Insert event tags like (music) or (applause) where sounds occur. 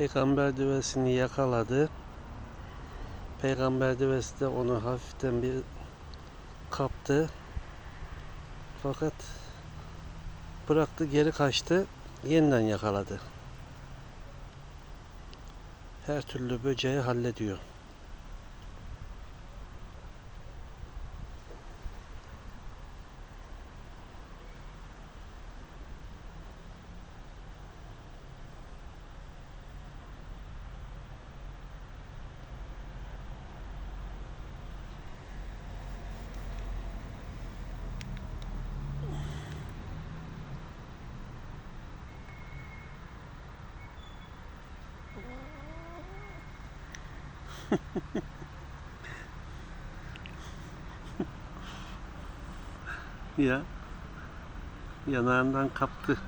Peygamber düvesini yakaladı. Peygamber düvesi de onu hafiften bir kaptı. Fakat bıraktı geri kaçtı. Yeniden yakaladı. Her türlü böceği hallediyor. (laughs) Ya yanağından kaptı.